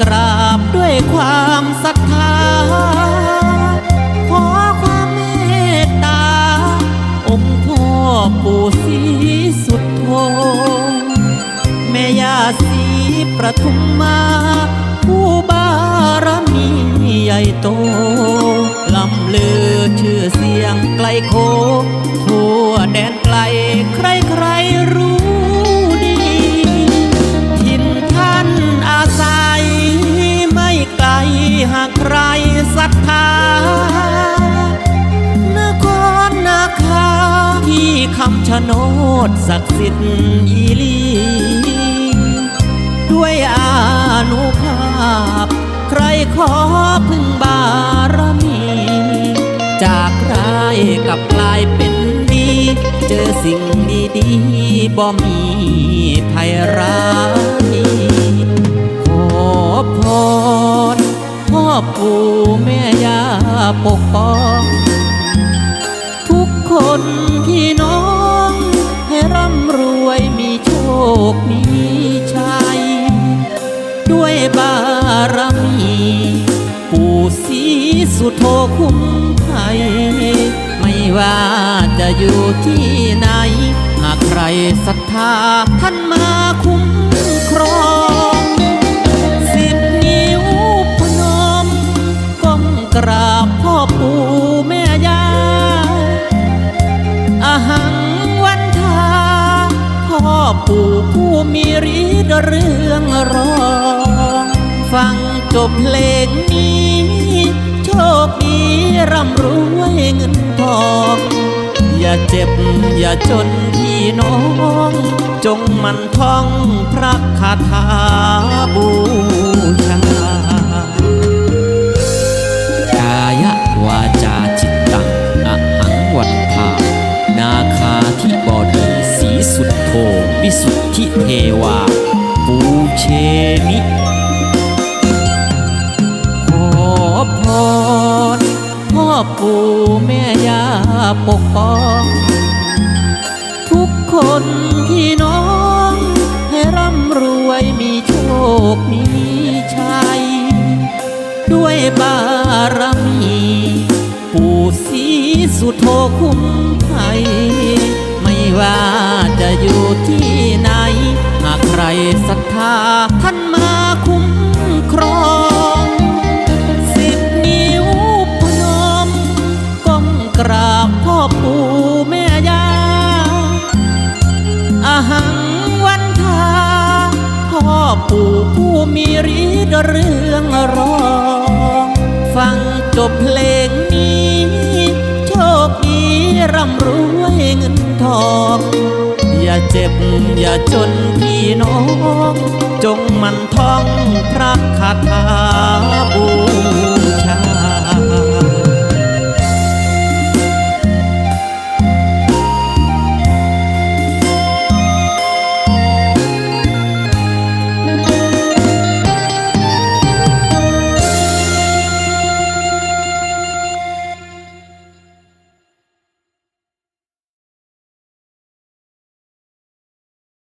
กราบด้วยความศรัทธา ขอความเมตตา องค์พ่อปู่ศรีสุดโทแม่ย่าศรีประทุมมา ผู้บารมีใหญ่โตลำเลือชื่อเสียงไกลโคทั่วแดนไกลใครใครรู้ โนดศักดิ์สิทธิ์อีลีด้วยอานุภาพ ใครขอพึ่งบารมี จากร้ายกับกลายเป็นดี เจอสิ่งดีๆบ่มีภัยร้ายขอพรพ่อปู่แม่ย่าปกป้อง บารมีปู่ศรีสุโธคุ้มภัยไม่ว่าจะอยู่ที่ไหน หากใครศรัทธาท่านมาคุ้มครองสิบนิ้วพนมก้มกราบพ่อปู่แม่ย่าอาหังวันทาพ่อปู่ผู้มีฤทธิ์เรื่องร้อง ฟังจบเพลงนี้ โชคดีร่ำรวยเงินทองอย่าเจ็บอย่าจนพี่น้อง จงมันท่องพระคาถาบูชากายวาจาจิตตังอหังวันทานาคาธิบอดีสีสุดโทวิสุทธิเทวา ปูเชมิ รพ่อปู่แม่ย่าปกป้อง ทุกคนพี่น้อง ให้ร่ำรวยมีโชคมีชัย ด้วยบารมี ปู่ศรีสุโธคุ้มภัยไม่ว่าจะอยู่ที่ไหน หากใครศรั เรื่องร้อง ฟังจบเพลงนี้ โชคดีร่ำรวยเงินทอง อย่าเจ็บอย่าจนพี่น้อง จงมันท่องพระคาถาบู